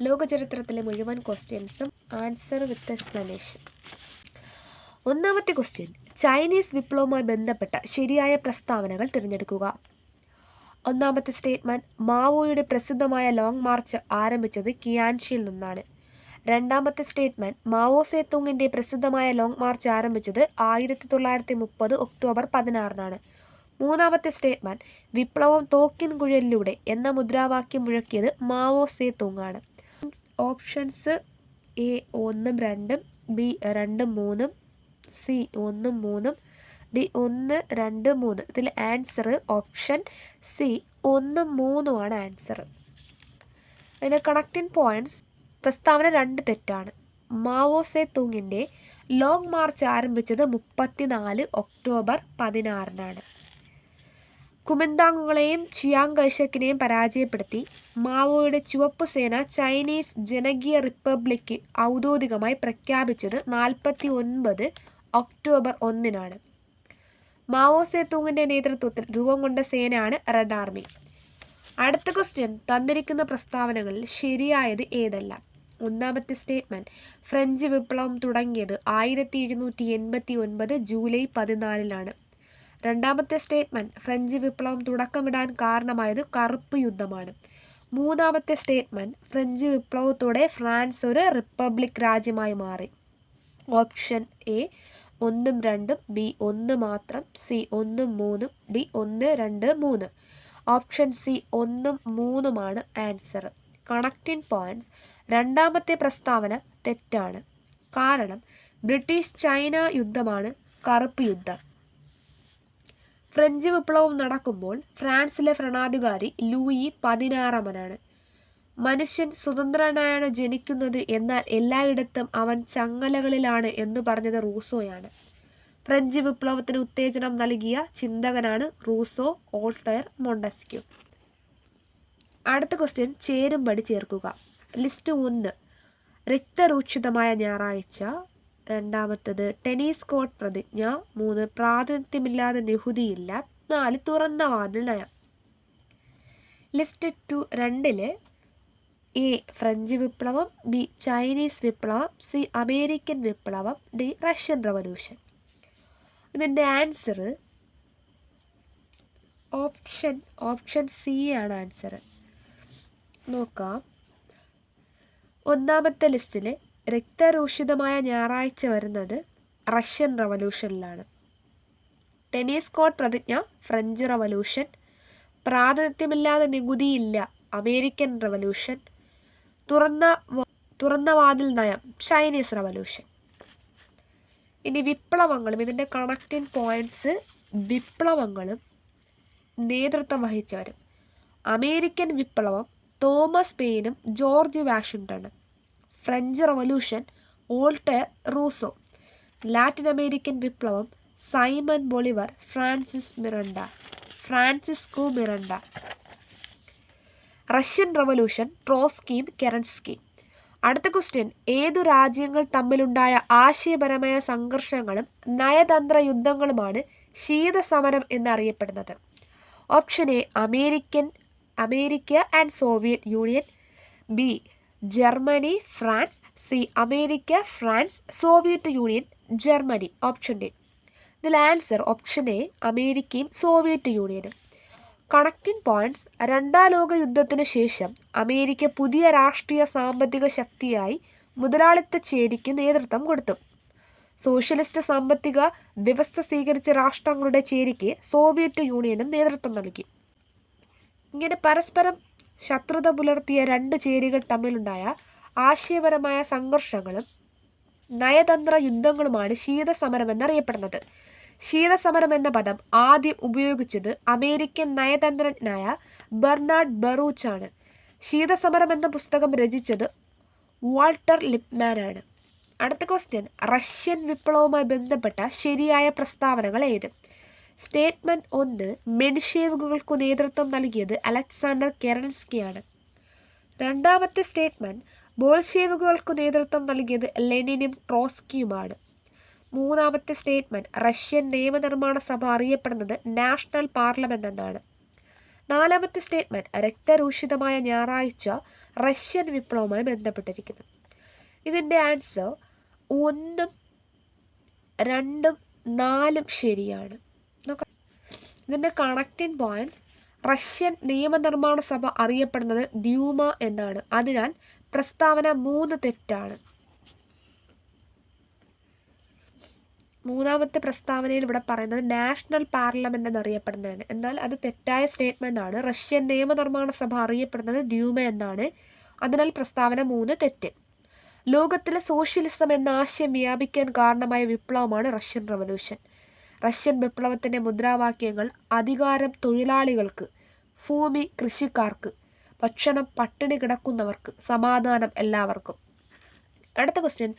ലോകചരിത്രത്തിലെ മുഴുവൻ ക്വസ്റ്റ്യൻസും answer with explanation ഒന്നാമത്തെ ക്വസ്റ്റ്യൻ ചൈനീസ് വിപ്ലവവുമായി ബന്ധപ്പെട്ട ശരിയായ പ്രസ്താവനകൾ തിരഞ്ഞെടുക്കുക. ഒന്നാമത്തെ സ്റ്റേറ്റ്മെന്റ് മാവോയുടെ പ്രസിദ്ധമായ ലോങ് മാർച്ച് ആരംഭിച്ചത് കിയാൻഷിയിൽ നിന്നാണ്. രണ്ടാമത്തെ സ്റ്റേറ്റ്മെന്റ് മാവോ സേത്തുങ്ങിന്റെ പ്രസിദ്ധമായ ലോങ് മാർച്ച് ആരംഭിച്ചത് ആയിരത്തി തൊള്ളായിരത്തി മുപ്പത് ഒക്ടോബർ പതിനാറിനാണ്. മൂന്നാമത്തെ സ്റ്റേറ്റ്മെന്റ് വിപ്ലവം തോക്കിൻ കുഴലിലൂടെ എന്ന മുദ്രാവാക്യം മുഴക്കിയത് മാവോ സേത്തുങ്ങാണ് ഓപ്ഷൻസ് എ ഒന്നും രണ്ടും ബി രണ്ടും മൂന്നും സി ഒന്നും മൂന്നും ഡി ഒന്ന് രണ്ട് മൂന്ന്. ഇതിൽ ആൻസർ ഓപ്ഷൻ സി ഒന്ന് മൂന്നുമാണ് ആൻസർ അതിന് കണക്റ്റിംഗ് പോയിന്റ്സ് പ്രസ്താവന രണ്ട് തെറ്റാണ്. മാവോ സേ തൂങ്ങിന്റെ ലോങ് മാർച്ച് ആരംഭിച്ചത് മുപ്പത്തിനാല് ഒക്ടോബർ പതിനാറിനാണ്. കുമിന്താങ്ങുകളെയും ചിയാങ് കൈഷക്കിനെയും പരാജയപ്പെടുത്തി മാവോയുടെ ചുവപ്പ് സേന ചൈനീസ് ജനകീയ റിപ്പബ്ലിക്ക് ഔദ്യോഗികമായി പ്രഖ്യാപിച്ചത് നാൽപ്പത്തി ഒൻപത് ഒക്ടോബർ ഒന്നിനാണ്. മാവോ സേതുങ്ങിന്റെ നേതൃത്വത്തിൽ രൂപം കൊണ്ട സേനയാണ് റെഡ് ആർമി. അടുത്ത ക്വസ്റ്റ്യൻ തന്നിരിക്കുന്ന പ്രസ്താവനകളിൽ ശരിയായത് ഏതല്ല? ഒന്നാമത്തെ സ്റ്റേറ്റ്മെന്റ് ഫ്രഞ്ച് വിപ്ലവം തുടങ്ങിയത് ആയിരത്തി എഴുന്നൂറ്റി എൺപത്തി ഒൻപത് ജൂലൈ പതിനാലിനാണ്. രണ്ടാമത്തെ സ്റ്റേറ്റ്മെന്റ് ഫ്രഞ്ച് വിപ്ലവം തുടക്കമിടാൻ കാരണമായത് കറുപ്പ് യുദ്ധമാണ്. മൂന്നാമത്തെ സ്റ്റേറ്റ്മെന്റ് ഫ്രഞ്ച് വിപ്ലവത്തോടെ ഫ്രാൻസ് ഒരു റിപ്പബ്ലിക് രാജ്യമായി മാറി. ഓപ്ഷൻ എ ഒന്നും രണ്ടും ബി ഒന്ന് മാത്രം സി ഒന്നും മൂന്നും ഡി ഒന്ന് രണ്ട് മൂന്ന്. ഓപ്ഷൻ സി ഒന്നും മൂന്നുമാണ് ആൻസർ. കണക്റ്റിംഗ് പോയിന്റ്സ് രണ്ടാമത്തെ പ്രസ്താവന തെറ്റാണ്. കാരണം ബ്രിട്ടീഷ് ചൈന യുദ്ധമാണ് കറുപ്പ് യുദ്ധം. ഫ്രഞ്ച് വിപ്ലവം നടക്കുമ്പോൾ ഫ്രാൻസിലെ ഭരണാധികാരി ലൂയി പതിനാറാമനാണ്. മനുഷ്യൻ സ്വതന്ത്രനായാണ് ജനിക്കുന്നത് എന്നാൽ എല്ലായിടത്തും അവൻ ചങ്ങലകളിലാണ് എന്ന് പറഞ്ഞത് റൂസോയാണ്. ഫ്രഞ്ച് വിപ്ലവത്തിന് ഉത്തേജനം നൽകിയ ചിന്തകനാണ് റൂസോ ഓൾട്ടയർ മൊണ്ടസ്ക്യൂ. അടുത്ത ക്വസ്റ്റ്യൻ ചേരുംപടി ചേർക്കുക. ലിസ്റ്റ് ഒന്ന്. രക്തരൂക്ഷിതമായ ഞായറാഴ്ച രണ്ടാമത്തത് ടെന്നീസ് കോട്ട് പ്രതിജ്ഞ. മൂന്ന് പ്രാതിനിധ്യമില്ലാതെ നികുതിയില്ല. നാല് തുറന്ന വാതിൽ നയം. ലിസ്റ്റ് ടു രണ്ടിൽ എ ഫ്രഞ്ച് വിപ്ലവം ബി ചൈനീസ് വിപ്ലവം സി അമേരിക്കൻ വിപ്ലവം ഡി റഷ്യൻ റവല്യൂഷൻ. ഇതിന്റെ ആൻസർ ഓപ്ഷൻ ഓപ്ഷൻ സി ആണ് ആൻസർ നോക്കാം. ഒന്നാമത്തെ ലിസ്റ്റിൽ രക്തരൂഷിതമായ ഞായറാഴ്ച വരുന്നത് റഷ്യൻ റവല്യൂഷനിലാണ്. ടെന്നീസ് കോർട്ട് പ്രതിജ്ഞ ഫ്രഞ്ച് റവല്യൂഷൻ. പ്രാതിനിധ്യമില്ലാതെ നികുതിയില്ല അമേരിക്കൻ റവല്യൂഷൻ. തുറന്ന തുറന്ന വാതിൽ നയം ചൈനീസ് റവല്യൂഷൻ. ഇനി വിപ്ലവങ്ങളും ഇതിന്റെ കണക്റ്റിംഗ് പോയിന്റ്സ് വിപ്ലവങ്ങളും നേതൃത്വം വഹിച്ചവരും. അമേരിക്കൻ വിപ്ലവം തോമസ് പെയിനും George വാഷിങ്ടണും. French revolution Voltaire Rousseau. Latin American വിപ്ലവം Simon Bolivar Francis Miranda. Francisco Miranda. Russian revolution ട്രോസ്കിയും കെറൻസ്കിയും അടുത്ത ക്വസ്റ്റ്യൻ ഏതു രാജ്യങ്ങൾ തമ്മിലുണ്ടായ ആശയപരമായ സംഘർഷങ്ങളും നയതന്ത്ര യുദ്ധങ്ങളുമാണ് ശീതസമരം എന്നറിയപ്പെടുന്നത്? Option A American America and Soviet Union. B Germany France C America France Soviet Union Germany option D ഇതിൽ ആൻസർ ഓപ്ഷൻ എ അമേരിക്കയും സോവിയറ്റ് യൂണിയനും. കണക്റ്റിംഗ് പോയിന്റ്സ് രണ്ടാം ലോക യുദ്ധത്തിന് ശേഷം അമേരിക്ക പുതിയ രാഷ്ട്രീയ സാമ്പത്തിക ശക്തിയായി മുതലാളിത്ത ചേരിക്ക് നേതൃത്വം കൊടുത്തു. സോഷ്യലിസ്റ്റ് സാമ്പത്തിക വ്യവസ്ഥ സ്വീകരിച്ച രാഷ്ട്രങ്ങളുടെ ചേരിക്ക് സോവിയറ്റ് യൂണിയനും നേതൃത്വം നൽകി. ഇങ്ങനെ പരസ്പരം ശത്രുത പുലർത്തിയ രണ്ട് ചേരികൾ തമ്മിലുണ്ടായ ആശയപരമായ സംഘർഷങ്ങളും നയതന്ത്ര യുദ്ധങ്ങളുമാണ് ശീതസമരം എന്നറിയപ്പെടുന്നത് ശീതസമരം എന്ന പദം ആദ്യം ഉപയോഗിച്ചത് അമേരിക്കൻ നയതന്ത്രജ്ഞനായ ബെർണാഡ് ബറൂച്ച് ആണ് ശീതസമരം എന്ന പുസ്തകം രചിച്ചത് വാൾട്ടർ ലിപ്മാനാണ് അടുത്ത ക്വസ്റ്റ്യൻ. റഷ്യൻ വിപ്ലവവുമായി ബന്ധപ്പെട്ട ശരിയായ പ്രസ്താവനകൾ ഏത്? സ്റ്റേറ്റ്മെന്റ് ഒന്ന് മെൻഷേവുകൾക്കു നേതൃത്വം നൽകിയത് അലക്സാണ്ടർ കെറൻസ്കിയാണ്. രണ്ടാമത്തെ സ്റ്റേറ്റ്മെന്റ് ബോൾഷേവുകൾക്കു നേതൃത്വം നൽകിയത് ലെനിനും ട്രോസ്കിയുമാണ്. മൂന്നാമത്തെ സ്റ്റേറ്റ്മെന്റ് റഷ്യൻ നിയമനിർമ്മാണ സഭ അറിയപ്പെടുന്നത് നാഷണൽ പാർലമെന്റ് എന്നാണ്. നാലാമത്തെ സ്റ്റേറ്റ്മെന്റ് രക്തരൂഷിതമായ ഞായറാഴ്ച റഷ്യൻ വിപ്ലവവുമായി ബന്ധപ്പെട്ടിരിക്കുന്നു. ഇതിന്റെ ആൻസർ ഒന്നും രണ്ടും നാലും ശരിയാണ്. ഇതിന്റെ കണക്റ്റിംഗ് പോയിന്റ്സ് റഷ്യൻ നിയമനിർമ്മാണ സഭ അറിയപ്പെടുന്നത് ഡ്യൂമ എന്നാണ്. അതിനാൽ പ്രസ്താവന മൂന്ന് തെറ്റാണ്. മൂന്നാമത്തെ പ്രസ്താവനയിൽ ഇവിടെ പറയുന്നത് നാഷണൽ പാർലമെന്റ് എന്നറിയപ്പെടുന്നതാണ്. എന്നാൽ അത് തെറ്റായ സ്റ്റേറ്റ്മെന്റ് ആണ്. റഷ്യൻ നിയമനിർമ്മാണ സഭ അറിയപ്പെടുന്നത് ഡ്യൂമ എന്നാണ്. അതിനാൽ പ്രസ്താവന മൂന്ന് തെറ്റ്. ലോകത്തിലെ സോഷ്യലിസം എന്ന ആശയം വ്യാപിക്കാൻ കാരണമായ വിപ്ലവമാണ് റഷ്യൻ റവല്യൂഷൻ റഷ്യൻ വിപ്ലവത്തിന്റെ മുദ്രാവാക്യങ്ങൾ അധികാരം തൊഴിലാളികൾക്ക് ഭൂമി കൃഷിക്കാർക്ക് ഭക്ഷണം പട്ടിണി കിടക്കുന്നവർക്ക് സമാധാനം എല്ലാവർക്കും. അടുത്ത ക്വസ്റ്റ്യൻ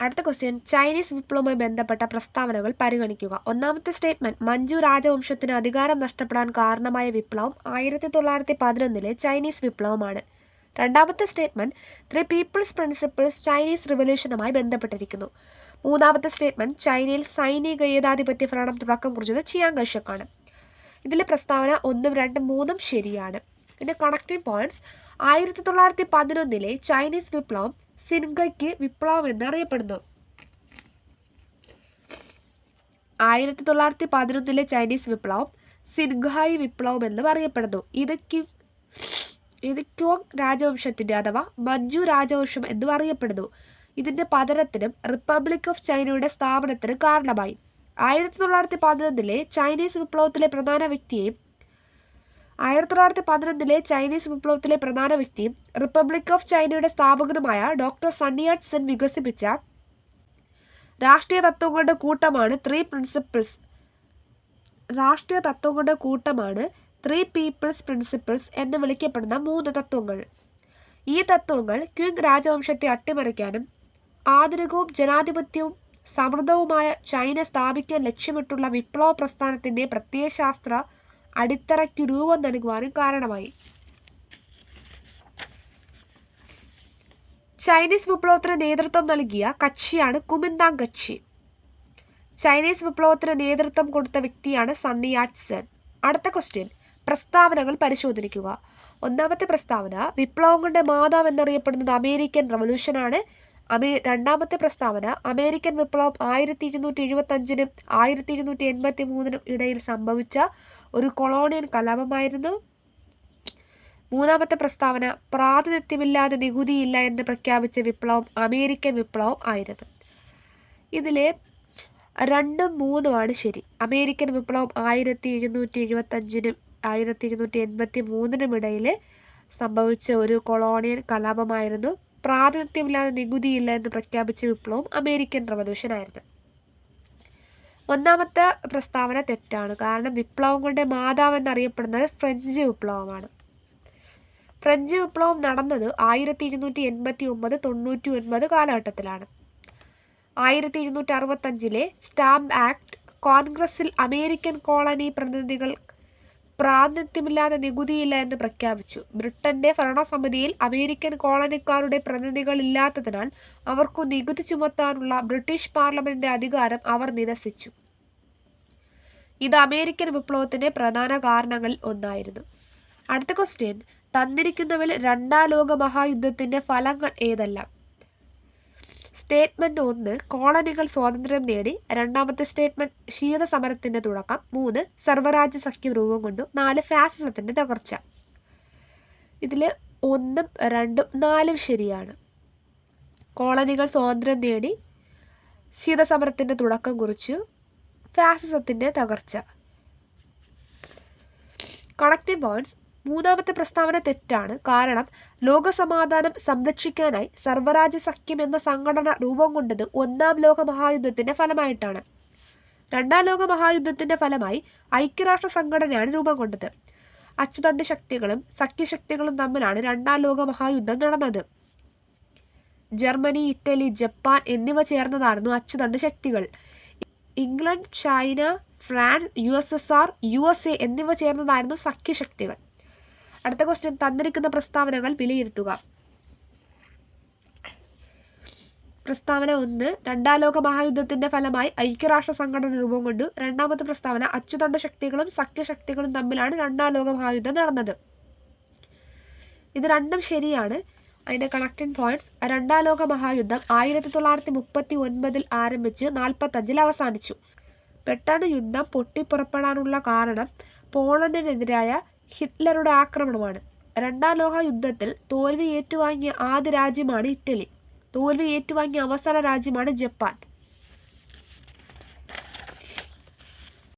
അടുത്ത ക്വസ്റ്റ്യൻ ചൈനീസ് വിപ്ലവവുമായി ബന്ധപ്പെട്ട പ്രസ്താവനകൾ പരിഗണിക്കുക. ഒന്നാമത്തെ സ്റ്റേറ്റ്മെന്റ് മഞ്ജു രാജവംശത്തിന് അധികാരം നഷ്ടപ്പെടാൻ കാരണമായ വിപ്ലവം ആയിരത്തി തൊള്ളായിരത്തി പതിനൊന്നിലെ ചൈനീസ് വിപ്ലവമാണ്. രണ്ടാമത്തെ statement three people's principles Chinese റിവല്യൂഷനുമായി ബന്ധപ്പെട്ടിരിക്കുന്നു. മൂന്നാമത്തെ സ്റ്റേറ്റ്മെന്റ് ചൈനയിൽ സൈനിക ഏകാധിപത്യ ഭരണം തുടക്കം കുറിച്ചത് ചിയാങ് കൈഷക്കാണ് ഇതിലെ പ്രസ്താവന ഒന്നും രണ്ടും മൂന്നും ശരിയാണ്. പിന്നെ കണക്റ്റിംഗ് പോയിന്റ്സ് ആയിരത്തി തൊള്ളായിരത്തി പതിനൊന്നിലെ ചൈനീസ് വിപ്ലവം സിൻഗയ്ക്ക് വിപ്ലവം എന്നറിയപ്പെടുന്നു. ആയിരത്തി തൊള്ളായിരത്തി പതിനൊന്നിലെ ചൈനീസ് വിപ്ലവം സിൻഘായ് വിപ്ലവം എന്നും അറിയപ്പെടുന്നു. ഇത് ക്യു ഇത് ക്യോങ് രാജവംശത്തിന്റെ അഥവാ മഞ്ജു രാജവംശം എന്നും അറിയപ്പെടുന്നു. ഇതിന്റെ പതനത്തിനും റിപ്പബ്ലിക് ഓഫ് ചൈനയുടെ സ്ഥാപനത്തിനും കാരണമായി. ആയിരത്തി തൊള്ളായിരത്തി പതിനൊന്നിലെ ചൈനീസ് വിപ്ലവത്തിലെ പ്രധാന വ്യക്തിയെയും ആയിരത്തി തൊള്ളായിരത്തി പതിനൊന്നിലെ ചൈനീസ് വിപ്ലവത്തിലെ പ്രധാന വ്യക്തിയും റിപ്പബ്ലിക് ഓഫ് ചൈനയുടെ സ്ഥാപകനുമായ ഡോക്ടർ സണ്ണിയാട്ട് സെൻ വികസിപ്പിച്ച രാഷ്ട്രീയ തത്വങ്ങളുടെ കൂട്ടമാണ് ത്രീ പ്രിൻസിപ്പിൾസ് രാഷ്ട്രീയ തത്വങ്ങളുടെ കൂട്ടമാണ് ത്രീ പീപ്പിൾസ് പ്രിൻസിപ്പിൾസ് എന്ന് വിളിക്കപ്പെടുന്ന മൂന്ന് തത്വങ്ങൾ. ഈ തത്വങ്ങൾ ക്വിങ് രാജവംശത്തെ അട്ടിമറിക്കാനും ആധുനികവും ജനാധിപത്യവും സമൃദ്ധവുമായ ചൈന സ്ഥാപിക്കാൻ ലക്ഷ്യമിട്ടുള്ള വിപ്ലവ പ്രസ്ഥാനത്തിന്റെ പ്രത്യയശാസ്ത്ര അടിത്തറയ്ക്ക് രൂപം നൽകുവാനും കാരണമായി. ചൈനീസ് വിപ്ലവത്തിന് നേതൃത്വം നൽകിയ കക്ഷിയാണ് കുമിന്താങ് കക്ഷി. ചൈനീസ് വിപ്ലവത്തിന് നേതൃത്വം കൊടുത്ത വ്യക്തിയാണ് സണ്ണി ആറ്റ്സൺ. അടുത്ത ക്വസ്റ്റ്യൻ പ്രസ്താവനകൾ പരിശോധിക്കുക. ഒന്നാമത്തെ പ്രസ്താവന വിപ്ലവങ്ങളുടെ മാതാവ് എന്നറിയപ്പെടുന്നത് അമേരിക്കൻ റവല്യൂഷനാണ്. അമേ രണ്ടാമത്തെ പ്രസ്താവന അമേരിക്കൻ വിപ്ലവം ആയിരത്തി ഇരുന്നൂറ്റി എഴുപത്തഞ്ചിനും ആയിരത്തി ഇരുന്നൂറ്റി എൺപത്തി മൂന്നിനും ഇടയിൽ സംഭവിച്ച ഒരു കൊളോണിയൻ കലാപമായിരുന്നു. മൂന്നാമത്തെ പ്രസ്താവന പ്രാതിനിധ്യമില്ലാതെ നികുതിയില്ല എന്ന് പ്രഖ്യാപിച്ച വിപ്ലവം അമേരിക്കൻ വിപ്ലവം ആയിരുന്നു. ഇതിലെ രണ്ടും മൂന്നുമാണ് ശരി. അമേരിക്കൻ വിപ്ലവം ആയിരത്തി എഴുന്നൂറ്റി എഴുപത്തഞ്ചിനും ആയിരത്തി ഇരുന്നൂറ്റി എൺപത്തി മൂന്നിനും ഇടയിൽ സംഭവിച്ച ഒരു കൊളോണിയൽ കലാപമായിരുന്നു. പ്രാതിനിധ്യമില്ലാതെ നികുതിയില്ല എന്ന് പ്രഖ്യാപിച്ച വിപ്ലവം അമേരിക്കൻ റവല്യൂഷൻ ആയിരുന്നു ഒന്നാമത്തെ പ്രസ്താവന തെറ്റാണ്. കാരണം വിപ്ലവം കൊണ്ട് മാതാവ് എന്നറിയപ്പെടുന്നത് ഫ്രഞ്ച് വിപ്ലവമാണ്. ഫ്രഞ്ച് വിപ്ലവം നടന്നത് ആയിരത്തി ഇരുന്നൂറ്റി എൺപത്തി ഒമ്പത് തൊണ്ണൂറ്റി ഒൻപത് കാലഘട്ടത്തിലാണ്. ആയിരത്തി ഇരുന്നൂറ്റി അറുപത്തഞ്ചിലെ സ്റ്റാമ്പ് ആക്ട് കോൺഗ്രസിൽ അമേരിക്കൻ കോളനി പ്രതിനിധികൾ പ്രാതിനിധ്യമില്ലാതെ നികുതിയില്ല എന്ന് പ്രഖ്യാപിച്ചു. ബ്രിട്ടന്റെ ഭരണസമിതിയിൽ അമേരിക്കൻ കോളനിക്കാരുടെ പ്രതിനിധികൾ പ്രതിനിധികളില്ലാത്തതിനാൽ അവർക്കു നികുതി ചുമത്താനുള്ള ബ്രിട്ടീഷ് പാർലമെന്റിന്റെ അധികാരം അവർ നിരസിച്ചു. ഇത് അമേരിക്കൻ വിപ്ലവത്തിന്റെ പ്രധാന കാരണങ്ങളിൽ ഒന്നായിരുന്നു. അടുത്ത ക്വസ്റ്റ്യൻ തന്നിരിക്കുന്നവരിൽ രണ്ടാം ലോക മഹായുദ്ധത്തിന്റെ ഫലങ്ങൾ ഏതെല്ലാം? സ്റ്റേറ്റ്മെന്റ് ഒന്ന് കോളനികൾ സ്വാതന്ത്ര്യം നേടി. രണ്ടാമത്തെ സ്റ്റേറ്റ്മെന്റ് ശീതസമരത്തിന്റെ തുടക്കം. മൂന്ന് സർവരാജ്യ സഖ്യം രൂപം കൊണ്ടു. നാല് ഫാസിസത്തിന്റെ തകർച്ച. ഇതിൽ ഒന്നും രണ്ടും നാലും ശരിയാണ്. കോളനികൾ സ്വാതന്ത്ര്യം നേടി ശീതസമരത്തിന്റെ തുടക്കം കുറിച്ചു ഫാസിസത്തിന്റെ തകർച്ച. കണക്റ്റീവ് പോയിന്റ്സ് മൂന്നാമത്തെ പ്രസ്താവന തെറ്റാണ്. കാരണം ലോകസമാധാനം സംരക്ഷിക്കാനായി സർവരാജ്യ സഖ്യം എന്ന സംഘടന രൂപം കൊണ്ടത് ഒന്നാം ലോക മഹായുദ്ധത്തിന്റെ ഫലമായിട്ടാണ്. രണ്ടാം ലോക മഹായുദ്ധത്തിന്റെ ഫലമായി ഐക്യരാഷ്ട്ര സംഘടനയാണ് രൂപം കൊണ്ടത്. അച്ചുതണ്ട് ശക്തികളും സഖ്യശക്തികളും തമ്മിലാണ് രണ്ടാം ലോക മഹായുദ്ധം നടന്നത്. ജർമ്മനി ഇറ്റലി ജപ്പാൻ എന്നിവ ചേർന്നതായിരുന്നു അച്ചുതണ്ട് ശക്തികൾ. England China France U S S R U S A എന്നിവ ചേർന്നതായിരുന്നു സഖ്യശക്തികൾ. അടുത്ത ക്വസ്റ്റ്യൻ തന്നിരിക്കുന്ന പ്രസ്താവനകൾ വിലയിരുത്തുക. പ്രസ്താവന ഒന്ന് രണ്ടാം ലോക മഹായുദ്ധത്തിന്റെ ഫലമായി ഐക്യരാഷ്ട്ര സംഘടന രൂപം കൊണ്ടു രണ്ടാമത്തെ പ്രസ്താവന അച്ചുതണ്ട ശക്തികളും സഖ്യശക്തികളും തമ്മിലാണ് രണ്ടാം ലോക മഹായുദ്ധം നടന്നത്. ഇത് രണ്ടും ശരിയാണ്. അതിന്റെ കണക്റ്റിംഗ് പോയിന്റ്സ് രണ്ടാം ലോക മഹായുദ്ധം ആയിരത്തി തൊള്ളായിരത്തി മുപ്പത്തി ഒൻപതിൽ ആരംഭിച്ച് നാൽപ്പത്തഞ്ചിൽ അവസാനിച്ചു. പെട്ടെന്ന് യുദ്ധം പൊട്ടിപ്പുറപ്പെടാനുള്ള കാരണം പോളണ്ടിനെതിരായ ഹിറ്റ്ലറുടെ ആക്രമണമാണ്. രണ്ടാം ലോക യുദ്ധത്തിൽ തോൽവി ഏറ്റുവാങ്ങിയ ആദ്യ രാജ്യമാണ് ഇറ്റലി. തോൽവി ഏറ്റുവാങ്ങിയ അവസാന രാജ്യമാണ് ജപ്പാൻ.